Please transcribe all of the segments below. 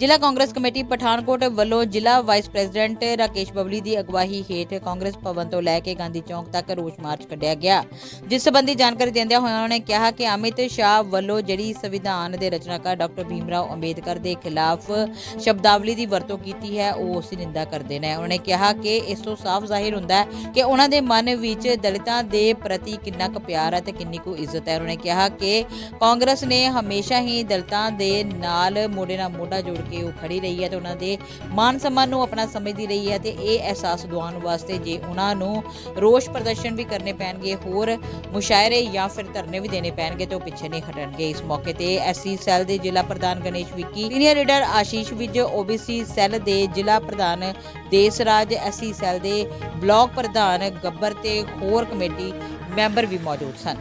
ਜ਼ਿਲ੍ਹਾ ਕਾਂਗਰਸ ਕਮੇਟੀ ਪਠਾਨਕੋਟ ਵੱਲੋਂ ਜ਼ਿਲ੍ਹਾ ਵਾਈਸ ਪ੍ਰੈਜ਼ੀਡੈਂਟ ਰਾਕੇਸ਼ ਬਬਲੀ ਦੀ ਅਗਵਾਈ ਹੇਠ ਕਾਂਗਰਸ ਭਵਨ ਤੋਂ ਲੈ ਕੇ ਗਾਂਧੀ ਚੌਂਕ ਤੱਕ ਰੋਸ ਮਾਰਚ ਕੱਢਿਆ ਗਿਆ। ਜਿਸ ਸੰਬੰਧੀ ਜਾਣਕਾਰੀ ਦਿੰਦਿਆਂ ਹੋਇਆਂ ਉਹਨਾਂ ਨੇ ਕਿਹਾ ਕਿ ਅਮਿਤ ਸ਼ਾਹ ਵੱਲੋਂ ਜਿਹੜੀ ਸੰਵਿਧਾਨ ਦੇ ਰਚਨਾਕਾਰ ਡਾਕਟਰ ਭੀਮਰਾਓ ਅੰਬੇਦਕਰ ਦੇ ਖਿਲਾਫ ਸ਼ਬਦਾਵਲੀ ਦੀ ਵਰਤੋਂ ਕੀਤੀ ਹੈ, ਉਹ ਉਸ ਦੀ ਨਿੰਦਾ ਕਰਦੇ ਨੇ। ਉਹਨਾਂ ਨੇ ਕਿਹਾ ਕਿ ਇਸ ਤੋਂ ਸਾਫ਼ ਜ਼ਾਹਿਰ ਹੁੰਦਾ ਹੈ ਕਿ ਉਹਨਾਂ ਦੇ ਮਨ ਵਿੱਚ ਦਲਿਤਾਂ ਦੇ ਪ੍ਰਤੀ ਕਿੰਨਾ ਕੁ ਪਿਆਰ ਹੈ ਤੇ ਕਿੰਨੀ ਕੁ ਇੱਜ਼ਤ ਹੈ। ਉਹਨਾਂ ਨੇ ਕਿਹਾ ਕਿ ਕਾਂਗਰਸ ਨੇ ਹਮੇਸ਼ਾ ਹੀ ਦਲਿਤਾਂ ਦੇ ਨਾਲ ਮੋਢੇ ਨਾਲ ਮੋਢਾ ਜੋੜ ਕੇ ਉਹ ਖੜੀ ਰਹੀ ਹੈ ਤੇ ਉਹਨਾਂ ਦੇ ਮਾਨ ਸਨਮਾਨ ਨੂੰ ਆਪਣਾ ਸਮਝਦੀ ਰਹੀ ਹੈ ਤੇ ਇਹ ਅਹਿਸਾਸ ਦਿਵਾਉਣ ਵਾਸਤੇ ਜੇ ਉਹਨਾਂ ਨੂੰ ਰੋਸ ਪ੍ਰਦਰਸ਼ਨ ਵੀ ਕਰਨੇ ਪੈਣਗੇ, ਹੋਰ ਮੁਸ਼ਾਇਰੇ ਜਾਂ ਫਿਰ ਧਰਨੇ ਵੀ ਦੇਣੇ ਪੈਣਗੇ ਤੇ ਉਹ ਪਿੱਛੇ ਨਹੀਂ ਹਟਣਗੇ। ਇਸ ਮੌਕੇ ਤੇ ਐਸਸੀ ਸੈੱਲ ਦੇ ਜ਼ਿਲ੍ਹਾ ਪ੍ਰਧਾਨ Ganesh Vicky, senior leader Ashish Vij OBC cell ਦੇ ਜ਼ਿਲ੍ਹਾ ਪ੍ਰਧਾਨ ਦੇਸਰਾਜ ਐਸਸੀ ਸੈੱਲ ਦੇ ਬਲਾਕ ਪ੍ਰਧਾਨ ਗੱਬਰ ਤੇ ਹੋਰ ਕਮੇਟੀ ਮੈਂਬਰ ਵੀ ਮੌਜੂਦ ਸਨ।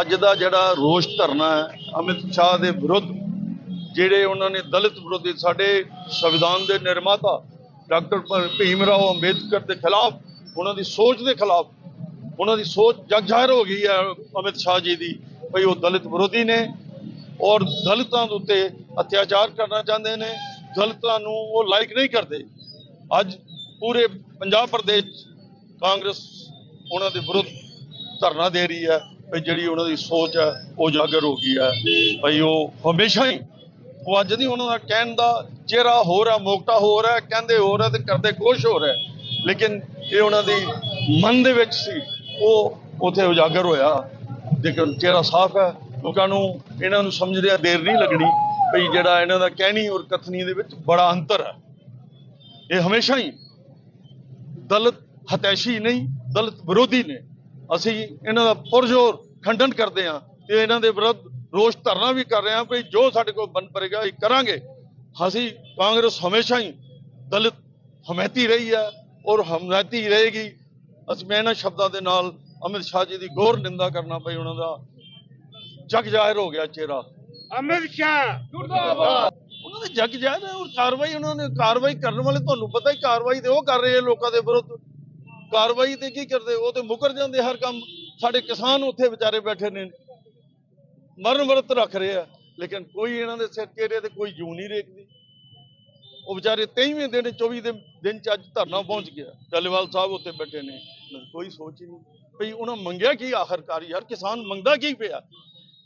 ਅੱਜ ਦਾ ਜਿਹੜਾ ਰੋਸ ਧਰਨਾ ਹੈ, ਅਮਿਤ ਸ਼ਾਹ ਦੇ ਵਿਰੁੱਧ ਜਿਹੜੇ ਉਹਨਾਂ ਨੇ ਦਲਿਤ ਵਿਰੋਧੀ ਸਾਡੇ ਸੰਵਿਧਾਨ ਦੇ ਨਿਰਮਾਤਾ ਡਾਕਟਰ ਭੀਮ ਰਾਓ ਅੰਬੇਦਕਰ ਦੇ ਖਿਲਾਫ, ਉਹਨਾਂ ਦੀ ਸੋਚ ਦੇ ਖਿਲਾਫ, ਉਹਨਾਂ ਦੀ ਸੋਚ ਜਗ ਜ਼ਾਹਿਰ ਹੋ ਗਈ ਹੈ ਅਮਿਤ ਸ਼ਾਹ ਜੀ ਦੀ, ਭਈ ਉਹ ਦਲਿਤ ਵਿਰੋਧੀ ਨੇ ਔਰ ਦਲਿਤਾਂ ਦੇ ਉੱਤੇ ਅਤਿਆਚਾਰ ਕਰਨਾ ਚਾਹੁੰਦੇ ਨੇ, ਦਲਿਤਾਂ ਨੂੰ ਉਹ ਲਾਈਕ ਨਹੀਂ ਕਰਦੇ। ਅੱਜ ਪੂਰੇ ਪੰਜਾਬ ਪ੍ਰਦੇਸ਼ ਕਾਂਗਰਸ ਉਹਨਾਂ ਦੇ ਵਿਰੁੱਧ ਧਰਨਾ ਦੇ ਰਹੀ ਹੈ ਵੀ ਜਿਹੜੀ ਉਹਨਾਂ ਦੀ ਸੋਚ ਹੈ, ਉਹ ਜਾਗਰ ਹੋ ਗਈ ਹੈ। ਭਈ ਉਹ ਹਮੇਸ਼ਾ ਹੀ ਉਹ ਅੱਜ ਨਹੀਂ ਉਹਨਾਂ ਦਾ ਕਹਿਣ ਦਾ ਚਿਹਰਾ ਹੋਰ ਹੈ ਮੋਕਟਾ ਹੋਰ ਹੈ ਕਹਿੰਦੇ ਹੋਰ ਹੈ ਤੇ ਕਰਦੇ ਕੁਛ ਹੋਰ ਹੈ ਲੇਕਿਨ ਇਹ ਉਹਨਾਂ ਦੀ ਮਨ ਦੇ ਵਿੱਚ ਸੀ, ਉਹ ਉਥੇ ਉਜਾਗਰ ਹੋਇਆ। ਲੇਕਿਨ ਚਿਹਰਾ ਸਾਫ਼ ਹੈ, ਲੋਕਾਂ ਨੂੰ ਇਹਨਾਂ ਨੂੰ ਸਮਝਦਿਆਂ ਦੇਰ ਨਹੀਂ ਲੱਗਣੀ ਭਈ ਜਿਹੜਾ ਇਹਨਾਂ ਦਾ ਕਹਿਣੀ ਔਰ ਕਥਨੀ ਦੇ ਵਿੱਚ ਬੜਾ ਅੰਤਰ ਹੈ। ਇਹ ਹਮੇਸ਼ਾ ਹੀ ਦਲਿਤ ਹਤੈਸ਼ੀ ਨਹੀਂ, ਦਲਿਤ ਵਿਰੋਧੀ ਨੇ। ਅਸੀਂ ਇਹਨਾਂ ਦਾ ਪੁਰਜ਼ੋਰ ਖੰਡਨ ਕਰਦੇ ਹਾਂ ਤੇ ਇਹਨਾਂ ਦੇ ਵਿਰੁੱਧ ਰੋਸ ਧਰਨਾ ਵੀ ਕਰ ਰਹੇ ਹਾਂ ਵੀ ਜੋ ਸਾਡੇ ਕੋਲ ਬਣ ਪੜੇਗਾ ਇਹ ਕਰਾਂਗੇ। ਅਸੀਂ ਕਾਂਗਰਸ ਹਮੇਸ਼ਾ ਹੀ ਦਲਿਤ ਹਮੈਤੀ ਰਹੀ ਹੈ ਔਰ ਹਮੈਤੀ ਰਹੇਗੀ। ਅਸੀਂ ਮੈਂ ਇਹਨਾਂ ਸ਼ਬਦਾਂ ਦੇ ਨਾਲ ਅਮਿਤ ਸ਼ਾਹ ਜੀ ਦੀ ਗੌਰ ਨਿੰਦਾ ਕਰਨਾ ਪਈ ਉਹਨਾਂ ਦਾ ਜਗ ਜ਼ਾਹਿਰ ਹੋ ਗਿਆ ਚਿਹਰਾ। ਅਮਿਤ ਸ਼ਾਹ। ਉਹਨਾਂ ਦੇ ਜਗ ਜ਼ਾਹਿਰ ਹੈ ਔਰ ਕਾਰਵਾਈ ਉਹਨਾਂ ਨੇ ਕਾਰਵਾਈ ਕਰਨ ਵਾਲੇ ਤੁਹਾਨੂੰ ਪਤਾ ਹੀ ਕਾਰਵਾਈ ਤੇ ਉਹ ਕਰ ਰਹੇ ਆ ਲੋਕਾਂ ਦੇ ਵਿਰੁੱਧ। ਕਾਰਵਾਈ ਤੇ ਕੀ ਕਰਦੇ ਉਹ ਤੇ ਮੁਕਰ ਜਾਂਦੇ ਹਰ ਕੰਮ। ਸਾਡੇ ਕਿਸਾਨ ਉੱਥੇ ਵਿਚਾਰੇ ਬੈਠੇ ਨੇ। ਮਰਨ ਵਰਤ ਰੱਖ ਰਹੇ ਆ। ਲੇਕਿਨ ਕੋਈ ਇਹਨਾਂ ਦੇ ਸਿਰ ਚਿਹਰੇ ਤੇ ਕੋਈ ਜੂ ਨਹੀਂ ਰੇਕਦੀ ਉਹ ਵਿਚਾਰੇ 23ਵੇਂ ਦਿਨ 24 ਦੇ ਦਿਨ ਚ ਅੱਜ ਧਰਨਾ ਪਹੁੰਚ ਗਿਆ। ਡੱਲੇਵਾਲ ਸਾਹਿਬ ਉੱਤੇ ਬੈਠੇ ਨੇ। ਕੋਈ ਸੋਚ ਹੀ ਨਹੀਂ। ਭਈ ਉਹਨਾਂ ਮੰਗਿਆ ਕੀ ਆਖਰਕਾਰ ਯਾਰ? ਕਿਸਾਨ ਮੰਗਦਾ ਕੀ ਪਿਆ?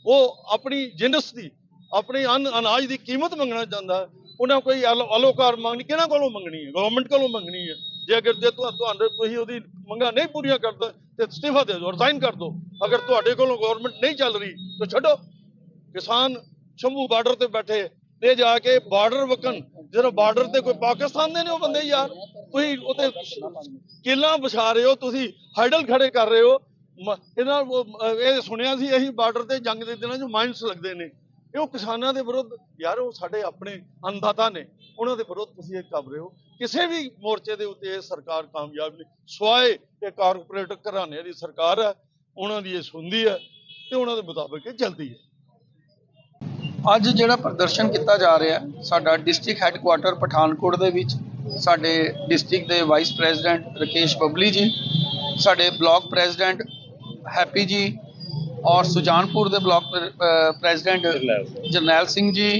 ਉਹ ਆਪਣੀ ਜਿੰਦਸ ਦੀ, ਆਪਣੀ ਅਨ ਅਨਾਜ ਦੀ ਕੀਮਤ ਮੰਗਣਾ ਚਾਹੁੰਦਾ। ਉਹਨਾਂ ਕੋਈ ਅਲੋ- ਅਲੋਕਾਰ ਮੰਗਣੀ, ਕਿਹਨਾਂ ਕੋਲੋਂ ਮੰਗਣੀ ਹੈ? ਗਵਰਨਮੈਂਟ ਕੋਲੋਂ ਮੰਗਣੀ ਹੈ। ਜੇ ਅਗਰ ਜੇ ਤੁਹਾ- ਤੁਹਾਡੇ ਤੁਸੀਂ ਉਹਦੀ ਮੰਗਾਂ ਨਹੀਂ ਪੂਰੀਆਂ ਕਰਦੇ, ਤੇ ਅਸਤੀਫਾ ਦੇ ਦਿਓ ਰਿਜ਼ਾਈਨ ਕਰ ਦਿਓ। ਅਗਰ ਤੁਹਾਡੇ ਕੋਲੋਂ ਗਵਰਨਮੈਂਟ ਨਹੀਂ ਚੱਲ ਰਹੀ, ਤਾਂ ਛੱਡੋ। ਕਿਸਾਨ ਸ਼ੰਭੂ ਬਾਰਡਰ ਤੇ ਬੈਠੇ, ਤੇ ਜਾ ਕੇ ਬਾਰਡਰ ਵਕਨ ਜਦੋਂ ਬਾਰਡਰ ਤੇ ਕੋਈ ਪਾਕਿਸਤਾਨ ਦੇ ਨੇ ਉਹ ਬੰਦੇ ਯਾਰ, ਤੁਸੀਂ ਉਤੇ ਕਿੱਲਾਂ ਵਿਛਾ ਰਹੇ ਹੋ, ਤੁਸੀਂ ਹਾਈਡਲ ਖੜੇ ਕਰ ਰਹੇ ਹੋ। ਇਹਨਾਂ ਇਹ ਸੁਣਿਆ ਸੀ ਅਸੀਂ ਬਾਰਡਰ ਤੇ ਜੰਗ ਦੇ ਦਿਨਾਂ 'ਚ ਮਾਈਨਸ ਲੱਗਦੇ ਨੇ। ਇਹ ਉਹ ਕਿਸਾਨਾਂ ਦੇ ਵਿਰੁੱਧ, ਯਾਰ ਉਹ ਸਾਡੇ ਆਪਣੇ ਅੰਦਾਤਾ ਨੇ। ਉਹਨਾਂ ਦੇ ਵਿਰੁੱਧ ਤੁਸੀਂ ਇਹ ਕਰ ਰਹੇ ਹੋ। ਕਿਸੇ ਵੀ ਮੋਰਚੇ ਦੇ ਉੱਤੇ ਇਹ ਸਰਕਾਰ ਕਾਮਯਾਬ ਨਹੀਂ। ਸਵਾਏ ਇਹ ਕਾਰਪੋਰੇਟ ਘਰਾਣੇ ਦੀ ਸਰਕਾਰ ਹੈ ਉਹਨਾਂ ਦੀ ਇਹ ਸੁਣਦੀ ਹੈ ਤੇ ਉਹਨਾਂ ਦੇ ਮੁਤਾਬਕ ਇਹ ਚੱਲਦੀ ਹੈ। ਅੱਜ ਜਿਹੜਾ ਪ੍ਰਦਰਸ਼ਨ ਕੀਤਾ ਜਾ ਰਿਹਾ ਸਾਡਾ ਡਿਸਟ੍ਰਿਕਟ ਹੈੱਡਕੁਆਟਰ ਪਠਾਨਕੋਟ ਦੇ ਵਿੱਚ ਸਾਡੇ ਡਿਸਟ੍ਰਿਕਟ ਦੇ ਵਾਈਸ ਪ੍ਰੈਜ਼ੀਡੈਂਟ ਰਕੇਸ਼ ਬਬਲੀ ਜੀ ਸਾਡੇ ਬਲਾਕ ਪ੍ਰੈਜ਼ੀਡੈਂਟ ਹੈਪੀ ਜੀ ਔਰ ਸੁਜਾਨਪੁਰ ਦੇ ਬਲਾਕ ਪ੍ਰੈਜ਼ੀਡੈਂਟ ਜਰਨੈਲ ਸਿੰਘ। ਜੀ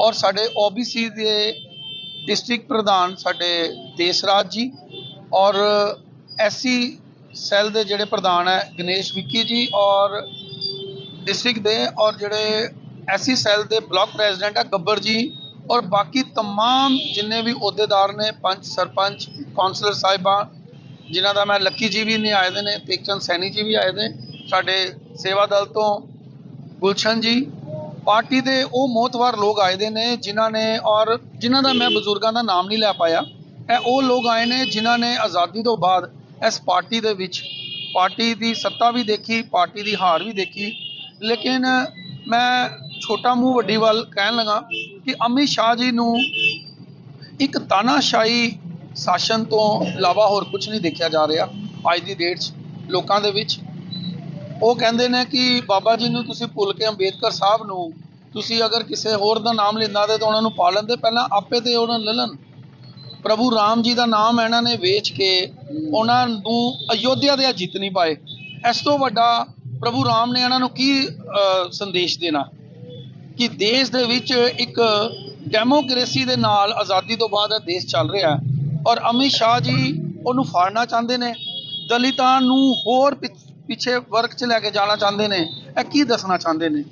ਔਰ ਸਾਡੇ OBC ਦੇ ਡਿਸਟ੍ਰਿਕਟ ਪ੍ਰਧਾਨ ਸਾਡੇ ਦੇਸਰਾਜ ਜੀ ਔਰ ਐਸਸੀ ਸੈੱਲ ਦੇ ਜਿਹੜੇ ਪ੍ਰਧਾਨ ਹੈ ਗਣੇਸ਼ ਵਿੱਕੀ ਜੀ ਔਰ ਡਿਸਟ੍ਰਿਕਟ ਦੇ ਔਰ ਜਿਹੜੇ ਐਸਸੀ ਸੈੱਲ ਦੇ ਬਲਾਕ ਪ੍ਰੈਜ਼ੀਡੈਂਟ ਆ ਗੱਬਰ ਜੀ ਔਰ ਬਾਕੀ तमाम ਜਿੰਨੇ ਵੀ ਅਹੁਦੇਦਾਰ ਨੇ ਪੰਚ ਸਰਪੰਚ ਕਾਉਂਸਲਰ ਸਾਹਿਬਾਂ ਜਿਨ੍ਹਾਂ ਦਾ ਮੈਂ ਲੱਕੀ ਜੀ ਵੀ ਨੇ ਆਏ ਦੇ ਨੇ ਤੇਕਚੰਦ ਸੈਣੀ ਜੀ ਵੀ ਆਏ ਦੇ ਸਾਡੇ ਸੇਵਾ ਦਲ ਤੋਂ ਗੁਲਸ਼ਨ ਜੀ ਪਾਰਟੀ ਦੇ ਉਹ ਮੋਤਵਾਰ ਲੋਕ ਆਏ ਦੇ ਨੇ ਜਿਨ੍ਹਾਂ ਨੇ ਔਰ ਜਿਨ੍ਹਾਂ ਦਾ ਮੈਂ ਬਜ਼ੁਰਗਾਂ ਦਾ ਨਾਮ ਨਹੀਂ ਲੈ ਪਾਇਆ, ਇਹ ਉਹ ਲੋਕ ਆਏ ਨੇ ਜਿਨ੍ਹਾਂ ਨੇ ਆਜ਼ਾਦੀ ਤੋਂ ਬਾਅਦ ਇਸ ਪਾਰਟੀ ਦੇ ਵਿੱਚ ਪਾਰਟੀ ਦੀ ਸੱਤਾ ਵੀ ਦੇਖੀ, ਪਾਰਟੀ ਦੀ ਹਾਰ ਵੀ ਦੇਖੀ। ਲੇਕਿਨ ਮੈਂ ਛੋਟਾ ਮੂੰਹ ਵੱਡੀ ਵੱਲ ਕਹਿਣ ਲੱਗਾ ਕਿ ਅਮਿਤ ਸ਼ਾਹ ਜੀ ਨੂੰ ਇੱਕ ਤਾਨਾਸ਼ਾਹੀ ਸ਼ਾਸਨ ਤੋਂ ਇਲਾਵਾ ਹੋਰ ਕੁਝ ਨਹੀਂ ਦੇਖਿਆ ਜਾ ਰਿਹਾ ਅੱਜ ਦੀ ਡੇਟ 'ਚ ਲੋਕਾਂ ਦੇ ਵਿੱਚ। ਉਹ ਕਹਿੰਦੇ ਨੇ ਕਿ ਬਾਬਾ ਜੀ ਨੂੰ ਤੁਸੀਂ ਭੁੱਲ ਕੇ ਅੰਬੇਦਕਰ ਸਾਹਿਬ ਨੂੰ ਤੁਸੀਂ ਅਗਰ ਕਿਸੇ ਹੋਰ ਦਾ ਨਾਮ ਲੈਂਦਾ ਤੇ ਤਾਂ ਉਹਨਾਂ ਨੂੰ ਪਾ ਲੈਂਦੇ, ਪਹਿਲਾਂ ਆਪੇ ਤੇ ਉਹਨਾਂ ਨੂੰ ਲੈ ਲੈਣ। ਪ੍ਰਭੂ ਰਾਮ ਜੀ ਦਾ ਨਾਮ ਇਹਨਾਂ ਨੇ ਵੇਚ ਕੇ ਉਹਨਾਂ ਨੂੰ ਅਯੋਧਿਆ ਦੇ ਜਿੱਤ ਨਹੀਂ ਪਾਏ। ਇਸ ਤੋਂ ਵੱਡਾ ਪ੍ਰਭੂ ਰਾਮ ਨੇ ਇਹਨਾਂ ਨੂੰ ਕੀ ਸੰਦੇਸ਼ ਦੇਣਾ? ਕਿ ਦੇਸ਼ ਦੇ ਵਿੱਚ ਇੱਕ ਡੈਮੋਕ੍ਰੇਸੀ ਦੇ ਨਾਲ ਆਜ਼ਾਦੀ ਤੋਂ ਬਾਅਦ ਇਹ ਦੇਸ਼ ਚੱਲ ਰਿਹਾ ਹੈ। ਔਰ ਅਮਿਤ ਸ਼ਾਹ ਜੀ ਉਹਨੂੰ ਫਾੜਨਾ ਚਾਹੁੰਦੇ ਨੇ। ਦਲਿਤਾਂ ਨੂੰ ਹੋਰ ਪਿੱਛੇ ਵਰਗ 'ਚ ਲੈ ਕੇ ਜਾਣਾ ਚਾਹੁੰਦੇ ਨੇ, ਇਹ ਕੀ ਦੱਸਣਾ ਚਾਹੁੰਦੇ ਨੇ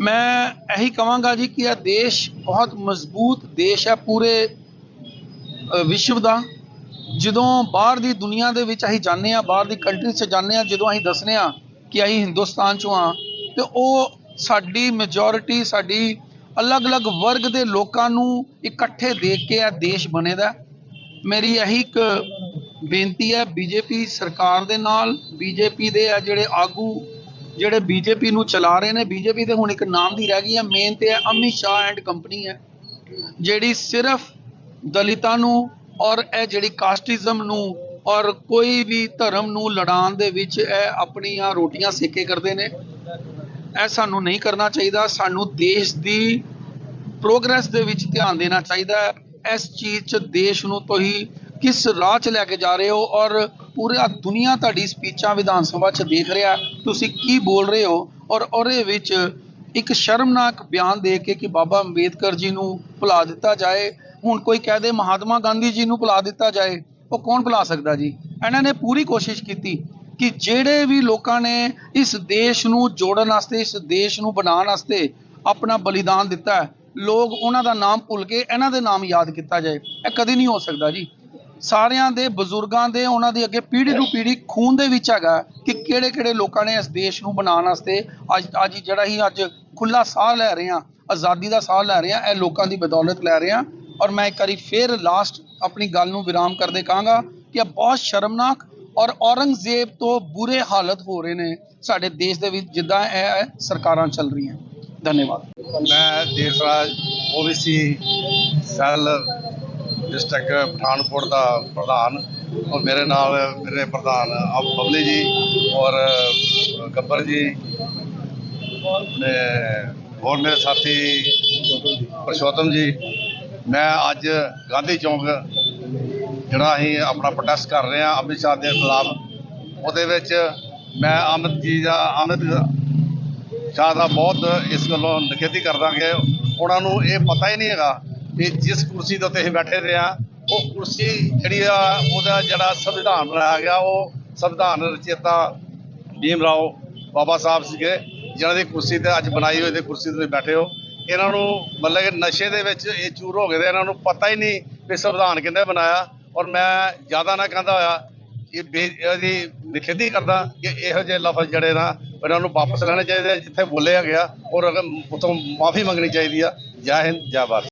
ਮੈਂ ਇਹੀ ਕਹਾਂਗਾ ਜੀ ਕਿ ਇਹ ਦੇਸ਼ ਬਹੁਤ ਮਜ਼ਬੂਤ ਦੇਸ਼ ਹੈ ਪੂਰੇ ਵਿਸ਼ਵ ਦਾ ਜਦੋਂ ਬਾਹਰ ਦੀ ਦੁਨੀਆ ਦੇ ਵਿੱਚ ਅਸੀਂ ਜਾਂਦੇ ਆ ਬਾਹਰ ਦੀ ਕੰਟਰੀ 'ਚ ਜਾਂਦੇ ਆ ਜਦੋਂ ਅਸੀਂ ਦੱਸਨੇ ਆ ਕਿ ਅਸੀਂ ਹਿੰਦੁਸਤਾਨ 'ਚੋਂ ਆ ਤੇ ਉਹ ਸਾਡੀ ਮੈਜੋਰਿਟੀ ਸਾਡੀ ਅਲੱਗ-ਅਲੱਗ ਵਰਗ ਦੇ ਲੋਕਾਂ ਨੂੰ ਇਕੱਠੇ ਦੇਖ ਕੇ ਇਹ ਦੇਸ਼ ਬਣੇਦਾ ਹੈ। ਮੇਰੀ ਇਹੀ ਇੱਕ ਬੇਨਤੀ ਹੈ ਬੀਜੇਪੀ ਸਰਕਾਰ ਦੇ ਨਾਲ, ਬੀਜੇਪੀ ਦੇ ਆ ਜਿਹੜੇ ਆਗੂ, ਜਿਹੜੇ ਬੀਜੇਪੀ ਨੂੰ ਚਲਾ ਰਹੇ ਨੇ, ਬੀਜੇਪੀ ਦੇ ਹੁਣ ਇੱਕ ਨਾਮ ਦੀ ਰਹਿ ਗਈ ਹੈ ਮੇਨ ਤੇ ਹੈ ਅਮਿਤ ਸ਼ਾਹ ਐਂਡ ਕੰਪਨੀ ਹੈ, ਜਿਹੜੀ ਸਿਰਫ ਦਲਿਤਾਂ ਨੂੰ ਔਰ ਇਹ ਜਿਹੜੀ ਕਾਸਟਿਜ਼ਮ ਨੂੰ ਔਰ ਕੋਈ ਵੀ ਧਰਮ ਨੂੰ ਲੜਾਉਣ ਦੇ ਵਿੱਚ ਇਹ ਆਪਣੀਆਂ ਰੋਟੀਆਂ ਸੇਕੇ ਕਰਦੇ ਨੇ। ਇਹ ਸਾਨੂੰ ਨਹੀਂ ਕਰਨਾ ਚਾਹੀਦਾ, ਸਾਨੂੰ ਦੇਸ਼ ਦੀ ਪ੍ਰੋਗਰੈਸ ਦੇ ਵਿੱਚ ਧਿਆਨ ਦੇਣਾ ਚਾਹੀਦਾ ਇਸ ਚੀਜ਼ 'ਚ ਦੇਸ਼ ਨੂੰ ਤੁਸੀਂ ਕਿਸ ਰਾਹ 'ਚ ਲੈ ਕੇ ਜਾ ਰਹੇ ਹੋ ਔਰ ਪੂਰਾ ਦੁਨੀਆ ਤੁਹਾਡੀ ਸਪੀਚਾਂ ਵਿਧਾਨ ਸਭਾ 'ਚ ਦੇਖ ਰਿਹਾ ਤੁਸੀਂ ਕੀ ਬੋਲ ਰਹੇ ਹੋ? ਔਰ ਉਹਦੇ ਵਿੱਚ ਇੱਕ ਸ਼ਰਮਨਾਕ ਬਿਆਨ ਦੇ ਕੇ ਕਿ ਬਾਬਾ ਅੰਬੇਦਕਰ ਜੀ ਨੂੰ ਭੁਲਾ ਦਿੱਤਾ ਜਾਏ। ਹੁਣ ਕੋਈ ਕਹਿ ਦੇ ਮਹਾਤਮਾ ਗਾਂਧੀ ਜੀ ਨੂੰ ਭੁਲਾ ਦਿੱਤਾ ਜਾਏ, ਉਹ ਕੌਣ ਭੁਲਾ ਸਕਦਾ ਜੀ? ਇਹਨਾਂ ਨੇ ਪੂਰੀ ਕੋਸ਼ਿਸ਼ ਕੀਤੀ ਕਿ ਜਿਹੜੇ ਵੀ ਲੋਕਾਂ ਨੇ ਇਸ ਦੇਸ਼ ਨੂੰ ਜੋੜਨ ਵਾਸਤੇ, ਇਸ ਦੇਸ਼ ਨੂੰ ਬਣਾਉਣ ਵਾਸਤੇ ਆਪਣਾ ਬਲੀਦਾਨ ਦਿੱਤਾ ਲੋਕ ਉਹਨਾਂ ਦਾ ਨਾਮ ਭੁੱਲ ਕੇ ਇਹਨਾਂ ਦੇ ਨਾਮ ਯਾਦ ਕੀਤਾ ਜਾਏ। ਇਹ ਕਦੇ ਨਹੀਂ ਹੋ ਸਕਦਾ ਜੀ। ਸਾਰਿਆਂ ਦੇ ਬਜ਼ੁਰਗਾਂ ਦੇ ਉਹਨਾਂ ਦੀ ਅੱਗੇ ਪੀੜ੍ਹੀ ਤੋਂ ਪੀੜ੍ਹੀ ਖੂਨ ਦੇ ਵਿੱਚ ਹੈਗਾ ਕਿ ਕਿਹੜੇ ਕਿਹੜੇ ਲੋਕਾਂ ਨੇ ਇਸ ਦੇਸ਼ ਨੂੰ ਬਣਾਉਣ ਵਾਸਤੇ ਅੱਜ ਅੱਜ ਜਿਹੜਾ ਹੀ ਅੱਜ ਖੁੱਲਾ ਸਾਹ ਲੈ ਰਹੇ ਹਾਂ ਆਜ਼ਾਦੀ ਦਾ ਸਾਹ ਲੈ ਰਹੇ ਹਾਂ ਇਹ ਲੋਕਾਂ ਦੀ ਬਦੌਲਤ ਲੈ ਰਹੇ ਹਾਂ। ਔਰ ਮੈਂ ਇੱਕ ਵਾਰੀ ਫੇਰ ਲਾਸਟ ਆਪਣੀ ਗੱਲ ਨੂੰ ਵਿਰਾਮ ਕਰਦੇ ਕਹਾਂਗਾ ਕਿ ਇਹ ਬਹੁਤ ਸ਼ਰਮਨਾਕ ਔਰ ਔਰੰਗਜ਼ੇਬ ਤੋਂ ਬੁਰੇ ਹਾਲਤ ਹੋ ਰਹੇ ਨੇ ਸਾਡੇ ਦੇਸ਼ ਦੇ ਵਿੱਚ ਜਿੱਦਾਂ ਇਹ ਸਰਕਾਰਾਂ ਚੱਲ ਰਹੀਆਂ। ਧੰਨਵਾਦ। ਮੈਂ Desraj OBC cell district Pathankot ਦਾ ਪ੍ਰਧਾਨ ਔਰ ਮੇਰੇ ਨਾਲ ਮੇਰੇ ਪ੍ਰਧਾਨ ਬਬਲੀ ਜੀ ਔਰ ਗੱਬਰ ਜੀ ਨੇ ਹੋਰ ਮੇਰੇ ਸਾਥੀ ਪਰਸ਼ੋਤਮ ਜੀ। ਮੈਂ ਅੱਜ ਗਾਂਧੀ ਚੌਂਕ ਜਿਹੜਾ ਅਸੀਂ ਆਪਣਾ ਪ੍ਰੋਟੈਸਟ ਕਰ ਰਹੇ ਹਾਂ ਅਮਿਤ ਸ਼ਾਹ ਦੇ ਖਿਲਾਫ। ਉਹਦੇ ਵਿੱਚ ਮੈਂ ਅਮਿਤ ਜੀ ਦਾ ਅਮਿਤ ਸ਼ਾਹ ਦਾ ਬਹੁਤ ਇਸ ਗੱਲੋਂ ਨਿਖੇਧੀ ਕਰਦਾ ਕਿ ਉਹਨਾਂ ਨੂੰ ਇਹ ਪਤਾ ਹੀ ਨਹੀਂ ਹੈਗਾ ਕਿ ਜਿਸ ਕੁਰਸੀ ਦੇ ਉੱਤੇ ਅਸੀਂ ਬੈਠੇ ਰਹੇ ਹਾਂ, ਉਹ ਕੁਰਸੀ ਜਿਹੜੀ ਆ, ਉਹਦਾ ਜਿਹੜਾ ਸੰਵਿਧਾਨ ਬਣਾਇਆ ਗਿਆ, ਉਹ ਸੰਵਿਧਾਨ ਰਚੇਤਾ ਭੀਮ ਰਾਓ ਬਾਬਾ ਸਾਹਿਬ ਸੀਗੇ ਜਿਹਨਾਂ ਦੀ ਕੁਰਸੀ ਤੇ ਅੱਜ ਬਣਾਈ ਹੋਈ ਤੇ ਕੁਰਸੀ ਤੇ ਤੁਸੀਂ ਬੈਠੇ ਹੋ। ਇਹਨਾਂ ਨੂੰ ਮਤਲਬ ਕਿ ਨਸ਼ੇ ਦੇ ਵਿੱਚ ਇਹ ਚੂਰ ਹੋ ਗਏ ਤੇ ਇਹਨਾਂ ਨੂੰ ਪਤਾ ਹੀ ਨਹੀਂ ਕਿ ਸੰਵਿਧਾਨ ਕਿੰਨੇ ਬਣਾਇਆ। ਔਰ ਮੈਂ ਜ਼ਿਆਦਾ ਨਾ ਕਹਿੰਦਾ ਹੋਇਆ ਇਹ ਬੇ- ਇਹਦੀ ਨਿਖੇਧੀ ਕਰਦਾ ਕਿ ਇਹੋ ਜਿਹੇ ਲਫ਼ਜ਼ ਜਿਹੜੇ ਨਾ ਇਹਨਾਂ ਨੂੰ ਵਾਪਸ ਲੈਣੇ ਚਾਹੀਦੇ ਜਿੱਥੇ ਬੋਲਿਆ ਗਿਆ, ਔਰ ਅਗਰ ਉਤੋਂ ਮਾਫੀ ਮੰਗਣੀ ਚਾਹੀਦੀ ਆ। ਜੈ ਹਿੰਦ, ਜੈ ਭਾਰਤ।